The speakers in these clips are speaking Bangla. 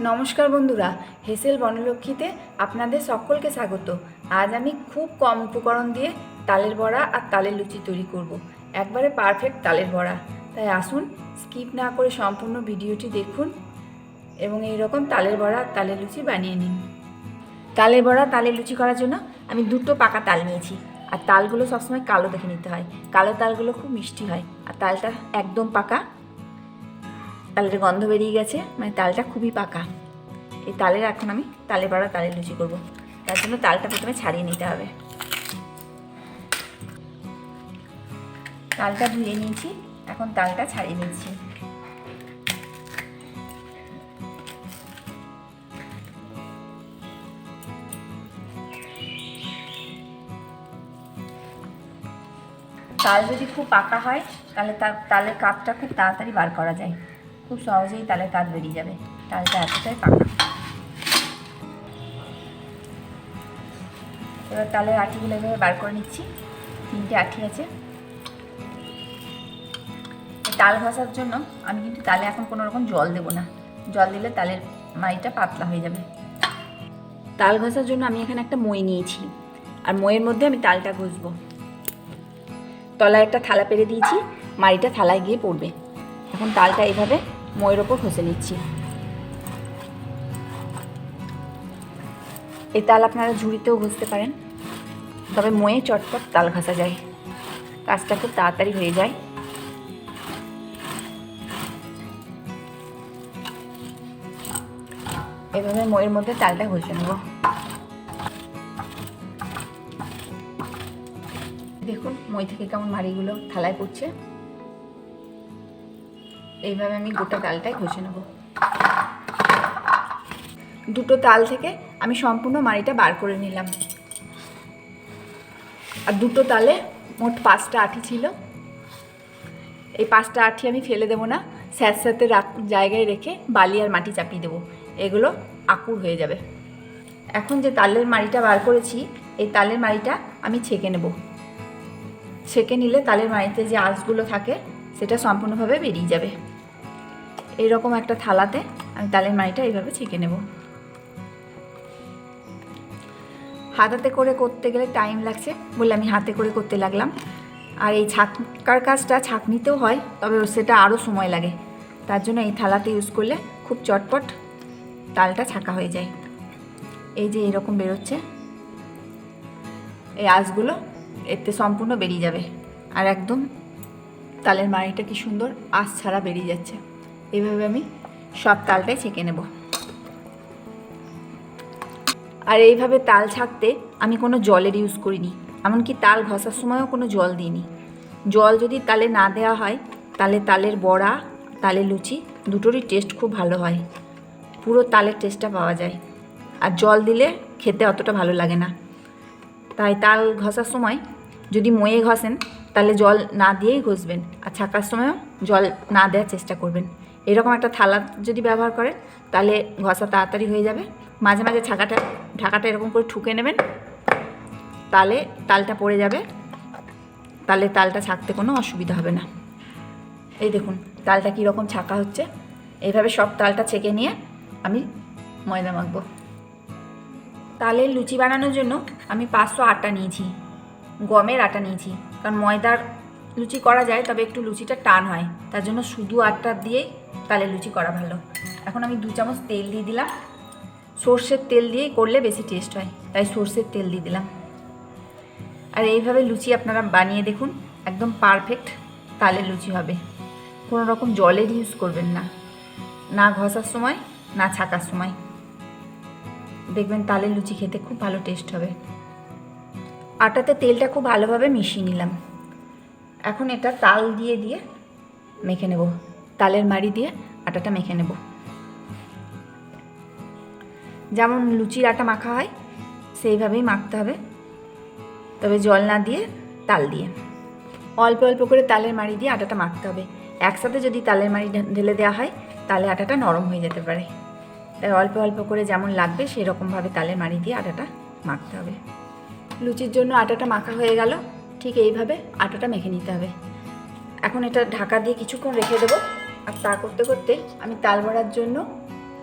নমস্কার বন্ধুরা, হেসেল বনলক্ষ্মীতে আপনাদের সকলকে স্বাগত। আজ আমি খুব কম উপকরণ দিয়ে তালের বড়া আর তালের লুচি তৈরি করব। একবারে পারফেক্ট তালের বড়া। তাই আসুন স্কিপ না করে সম্পূর্ণ ভিডিওটি দেখুন এবং এই রকম তালের বড়া আর তালের লুচি বানিয়ে নিন। তালের বড়া, তালের লুচি করার জন্য আমি দুটো পাকা তাল নিয়েছি। আর তালগুলো সবসময় কালো দেখে নিতে হয়। কালো তালগুলো খুব মিষ্টি হয়। আর তালটা একদম পাকা তালের গন্ধ বেরিয়ে গেছে মানে তালটা খুবই পাকা। এই তালের এখন আমি তালে পাড়া তালের লুচি করব। তার জন্য তালটা প্রথমে ছাড়িয়ে নিতে হবে। তালটা ধুয়ে নিয়েছি, এখন তালটা ছাড়িয়ে নিচ্ছি। তাল যদি খুব পাকা হয়, তাহলে তালের কাপটা খুব তাড়াতাড়ি বার করা যায়। খুব সহজেই তালের কাজ বেরিয়ে যাবে। তালটা এতটাই পাকা। এবার তালের আঠিগুলো এভাবে বার করে নিচ্ছি। তিনটে আঠি আছে। তাল ঘষার জন্য আমি কিন্তু তালে এখন কোনো রকম জল দেবো না। জল দিলে তালের মাড়িটা পাতলা হয়ে যাবে। তাল ঘষার জন্য আমি এখানে একটা মই নিয়েছি। আর মইয়ের মধ্যে আমি তালটা ঘষবো। তলায় একটা থালা পেরে দিয়েছি। মাড়িটা থালায় গিয়ে পড়বে। এখন তালটা এইভাবে ময়ের ওপর ঘষে নিচ্ছি। এই তাল আপনারা ঝুড়িতেও ঘষতে পারেন। তবে ময়ে চটপট তাল ঘষা যায়। কাজটা খুব তাড়াতাড়ি হয়ে যায়। এভাবে ময়ের মধ্যে তালটা ঘষে নেব। দেখুন, মই থেকে কেমন মাড়িগুলো থালায় পড়ছে। এইভাবে আমি গোটা তালটাই ঘষে নেব। দুটো তাল থেকে আমি সম্পূর্ণ মাড়িটা বার করে নিলাম। আর দুটো তালে মোট পাঁচটা আঠি ছিল। এই পাঁচটা আঠি আমি ফেলে দেবো না স্যাঁত স্যাঁতে রাখ জায়গায় রেখে বালি আর মাটি চাপিয়ে দেবো। এগুলো আকুর হয়ে যাবে। এখন যে তালের মাড়িটা বার করেছি, এই তালের মাড়িটা আমি ছেঁকে নেব। ছেঁকে নিলে তালের মাড়িতে যে আঁশগুলো থাকে, সেটা সম্পূর্ণভাবে বেরিয়ে যাবে। এইরকম একটা থালাতে আমি তালের মাড়িটা এইভাবে ছেঁকে নেব। হাতাতে করে করতে গেলে টাইম লাগছে বলে আমি হাতে করে করতে লাগলাম। আর এই ছাকার কাজটা ছাঁকনিতেও হয়, তবে সেটা আরও সময় লাগে। তার জন্য এই থালাতে ইউজ করলে খুব চটপট তালটা ছাঁকা হয়ে যায়। এই যে এরকম বেরোচ্ছে। এই আঁশগুলো এতে সম্পূর্ণ বেরিয়ে যাবে। আর একদম তালের মাড়িটা কি সুন্দর আঁশ ছাড়া বেরিয়ে যাচ্ছে। এইভাবে আমি সব তালটাই ছেঁকে নেব। আর এইভাবে তাল ছাঁকতে আমি কোনো জলের ইউজ করিনি, এমনকি তাল ঘষার সময়ও কোনো জল দিইনি। জল যদি তালে না দেওয়া হয় তাহলে তালের বড়া তালের লুচি দুটোরই টেস্ট খুব ভালো হয়। পুরো তালের টেস্টটা পাওয়া যায়। আর জল দিলে খেতে অতটা ভালো লাগে না। তাই তাল ঘষার সময় যদি ময়ে ঘষেন তাহলে জল না দিয়েই ঘষবেন। আর ছাকার সময়ও জল না দেওয়ার চেষ্টা করবেন। এরকম একটা থালা যদি ব্যবহার করেন, তাহলে ঘষা তাড়াতাড়ি হয়ে যাবে। মাঝে মাঝে ছাকাটা ঢাকাটা এরকম করে ঠুকে নেবেন তালে তালটা পড়ে যাবে। তালে তালটা ছাকতে কোনো অসুবিধা হবে না। এই দেখুন, তালটা কীরকম ছাকা হচ্ছে। এইভাবে সব তালটা ছেঁকে নিয়ে আমি ময়দা মাখবো। তালের লুচি বানানোর জন্য আমি পাঁচশো আটা নিয়েছি, গমের আটা নিয়েছি। কারণ ময়দার লুচি করা যায়, তবে একটু লুচিটা টান হয়। তার জন্য শুধু আটা দিয়েই তালের লুচি করা ভালো। এখন আমি দু চামচ তেল দিয়ে দিলাম। সর্ষের তেল দিয়েই করলে বেশি টেস্ট হয়, তাই সর্ষের তেল দিয়ে দিলাম। আর এইভাবে লুচি আপনারা বানিয়ে দেখুন, একদম পারফেক্ট তালের লুচি হবে। কোনো রকম জলের ইউজ করবেন না না ঘষার সময়, না ছাকার সময়। দেখবেন তালের লুচি খেতে খুব ভালো টেস্ট হবে। আটাতে তেলটা খুব ভালোভাবে মিশিয়ে নিলাম। এখন এটা তাল দিয়ে দিয়ে মেখে নেব। তালের মাড়ি দিয়ে আটাটা মেখে নেব। যেমন লুচির আটা মাখা হয়, সেইভাবেই মাখতে হবে। তবে জল না দিয়ে, তাল দিয়ে। অল্প অল্প করে তালের মাড়ি দিয়ে আটাটা মাখতে হবে। একসাথে যদি তালের মাড়ি ঢেলে দেওয়া হয়, তাহলে আটাটা নরম হয়ে যেতে পারে। তাই অল্প অল্প করে যেমন লাগবে, সেরকমভাবে তালের মাড়ি দিয়ে আটাটা মাখতে হবে। লুচির জন্য আটাটা মাখা হয়ে গেল। ঠিক এইভাবে আটাটা মেখে নিতে হবে। এখন এটা ঢাকা দিয়ে কিছুক্ষণ রেখে দেবো। আর তা করতে করতে আমি তাল বড়ার জন্য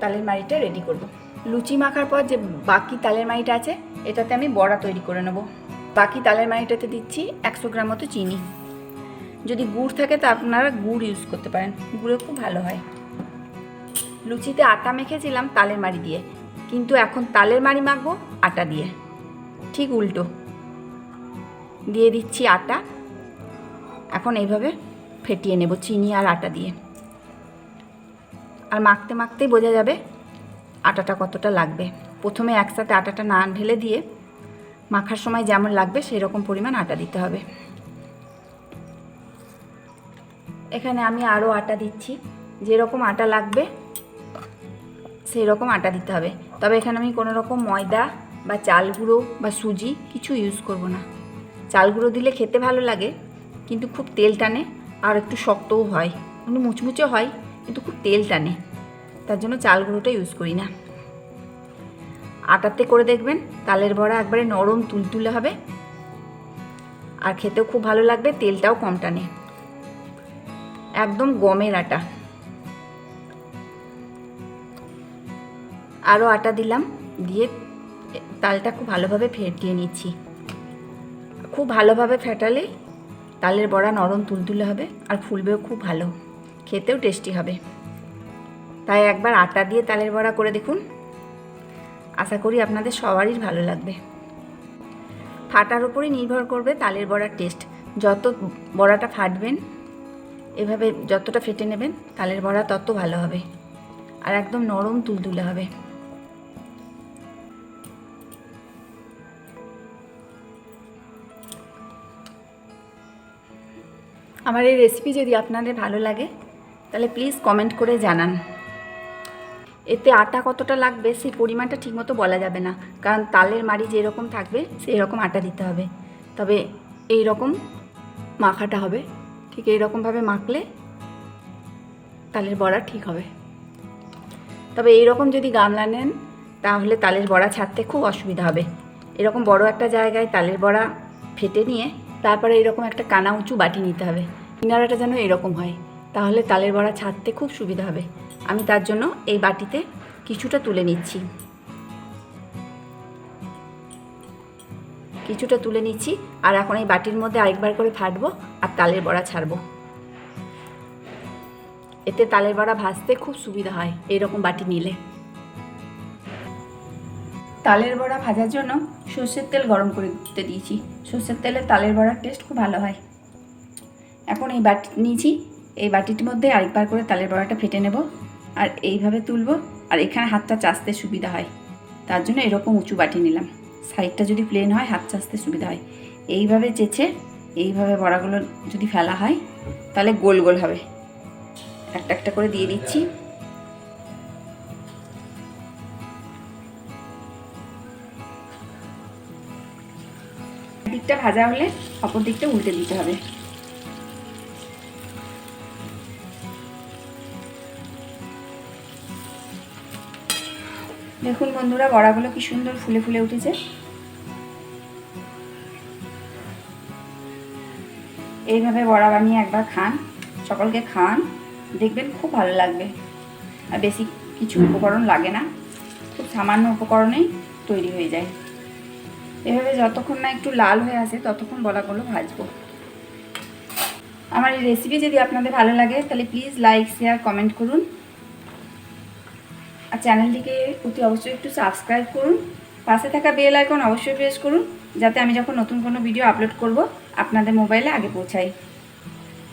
তালের মাড়িটা রেডি করব। লুচি মাখার পর যে বাকি তালের মাড়িটা আছে, এটাতে আমি বড়া তৈরি করে নেব। বাকি তালের মাড়িটাতে দিচ্ছি একশো গ্রাম মতো চিনি। যদি গুড় থাকে তা আপনারা গুড় ইউজ করতে পারেন, গুড়ে খুব ভালো হয়। লুচিতে আটা মেখেছিলাম তালের মাড়ি দিয়ে, কিন্তু এখন তালের মাড়ি মাখবো আটা দিয়ে। ঠিক উল্টো। দিয়ে দিচ্ছি আটা। এখন এইভাবে ফেটিয়ে নেব চিনি আর আটা দিয়ে। আর মাখতে মাখতেই বোঝা যাবে আটাটা কতটা লাগবে। প্রথমে একসাথে আটাটা না ঢেলে দিয়ে মাখার সময় যেমন লাগবে সেই রকম পরিমাণ আটা দিতে হবে। এখানে আমি আরও আটা দিচ্ছি। যেরকম আটা লাগবে সেই রকম আটা দিতে হবে। তবে এখানে আমি কোনো রকম ময়দা বা চাল গুঁড়ো বা সুজি কিছু ইউজ করব না। চাল গুঁড়ো দিলে খেতে ভালো লাগে, কিন্তু খুব তেল টানে আর একটু শক্তও হয়। একটু মুচমুচে হয়। কিন্তু খুব তেল টানে। তার জন্য চাল গুঁড়োটা ইউজ করি না। আটাতে করে দেখবেন তালের বড়া একবারে নরম তুলতুলে হবে। আর খেতেও খুব ভালো লাগবে, তেলটাও কম টানে। একদম গমের আটা। আরও আটা দিলাম, দিয়ে তালটা খুব ভালোভাবে ফেটিয়ে নিচ্ছি। খুব ভালোভাবে ফেটালে তালের বড়া নরম তুলতুলে হবে আর ফুলবেও খুব ভালো। খেতেও টেস্টি হবে। তাই একবার আটা দিয়ে তালের বড়া করে দেখুন। আশা করি আপনাদের সবারই ভালো লাগবে। ফাটার উপরই নির্ভর করবে তালের বড়ার টেস্ট। যত বড়াটা ফাটবেন, এভাবে যতটা ফেটে নেবেন, তালের বড়া তত ভালো হবে। আর একদম নরম তুলতুলে হবে। আমার এই রেসিপি যদি আপনাদের ভালো লাগে তাহলে প্লিজ কমেন্ট করে জানান। এতে আটা কতটা লাগবে সেই পরিমাণটা ঠিকমতো বলা যাবে না। কারণ তালের মাড়ি যেরকম থাকবে সেই রকম আটা দিতে হবে। তবে এই রকম মাখাটা হবে। ঠিক এই রকমভাবে মাখলে তালের বড়া ঠিক হবে। তবে এই রকম যদি গামলা নেন, তাহলে তালের বড়া ছাড়তে খুব অসুবিধা হবে। এরকম বড় একটা জায়গায় তালের বড়া ফেটে নিয়ে, তারপরে এরকম একটা কানা উঁচু বাটি নিতে হবে। কিনারাটা যেন এরকম হয়। তাহলে তালের বড়া ছাড়তে খুব সুবিধা হবে। আমি তার জন্য এই বাটিতে কিছুটা তুলে নিচ্ছি। কিছুটা তুলে নিচ্ছি আর এখন এই বাটির মধ্যে আরেকবার করে ফাটবো আর তালের বড়া ছাড়বো। এতে তালের বড়া ভাজতে খুব সুবিধা হয় এইরকম বাটি নিলে। তালের বড়া ভাজার জন্য সর্ষের তেল গরম করে দিতে দিয়েছি। সর্ষের তেলে তালের বড়ার টেস্ট খুব ভালো হয়। এখন এই বাটি নিয়েছি এই বাটিটির মধ্যে আরেকবার করে তালের বড়াটা ফেটে নেব আর এইভাবে তুলবো আর এখানে হাতটা চাষতে সুবিধা হয়। তার জন্য এরকম উঁচু বাটি নিলাম। সাইডটা যদি প্লেন হয়, হাত চাষতে সুবিধা হয়। এইভাবে চেঁচে, এইভাবে বড়াগুলো যদি ফেলা হয়, তাহলে গোল গোল হবে। একটা একটা করে দিয়ে দিচ্ছি। দিকটা ভাজা হলে অপর দিকটা উল্টে দিতে হবে। দেখুন বন্ধুরা, বড়াগুলো কি সুন্দর ফুলে ফুলে উঠেছে। এইভাবে বড়া বানিয়ে একবার খান, সকলকে খান, দেখবেন খুব ভালো লাগবে। আর বেশি কিছু উপকরণ লাগে না, খুব সামান্য উপকরণেই তৈরি হয়ে যায়। এভাবে যতক্ষণ না একটু লাল হয়ে আসে, ততক্ষণ বড়াগুলো ভাজবো। আমার এই রেসিপি যদি আপনাদের ভালো লাগে, তাহলে প্লিজ লাইক শেয়ার কমেন্ট করুন। আর চ্যানেলটিকে অতি অবশ্যই একটু সাবস্ক্রাইব করুন। পাশে থাকা বেল আইকন অবশ্যই প্রেস করুন, যাতে আমি যখন নতুন কোনো ভিডিও আপলোড করব, আপনাদের মোবাইলে আগে পৌঁছাই।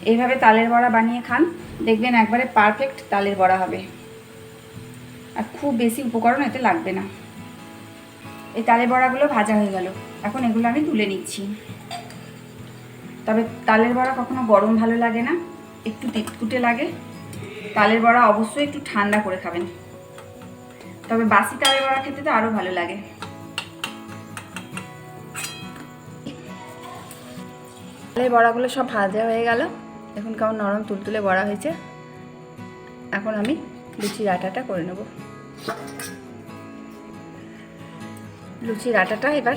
এইভাবে তালের বড়া বানিয়ে খান, দেখবেন একবারে পারফেক্ট তালের বড়া হবে। আর খুব বেশি উপকরণ এতে লাগবে না। এই তালের বড়াগুলো ভাজা হয়ে গেল। এখন এগুলো আমি তুলে নিচ্ছি। তবে তালের বড়া কখনো গরম ভালো লাগে না, একটু তিতকুটে লাগে। তালের বড়া অবশ্যই একটু ঠান্ডা করে খাবেন। তবে বাসি তালের বড়া খেতে তো আরও ভালো লাগে। তালের বড়াগুলো সব ভাজা হয়ে গেল। এখন কেমন নরম তুলতুলে বড়া হয়েছে। এখন আমি লুচির আটাটা করে নেব। লুচির আটাটা এবার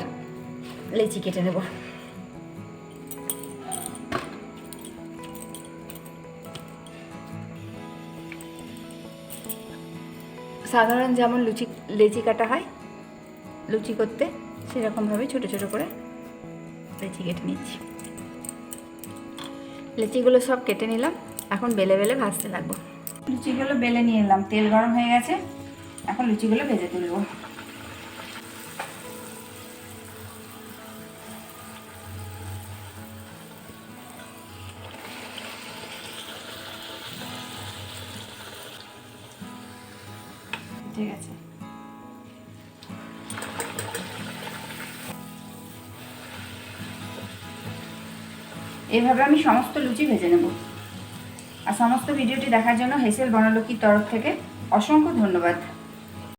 লেচি কেটে নেব। সাধারণ যেমন লুচি, লেচি কাটা হয়, লুচি করতে সেরকমভাবে ছোটো ছোটো করে লেচি কেটে নিচ্ছি। লেচিগুলো সব কেটে নিলাম, এখন বেলে বেলে ভাজতে লাগবো। লুচিগুলো বেলে নিয়ে এলাম, তেল গরম হয়ে গেছে, এখন লুচিগুলো ভেজে তুলবো। ঠিক গেছে এইভাবে আমি সমস্ত লুচি ভেজে নেব। আর সমস্ত ভিডিওটি দেখার জন্য হেসেল বনলক্ষ্মীর তরফ থেকে অসংখ্য ধন্যবাদ।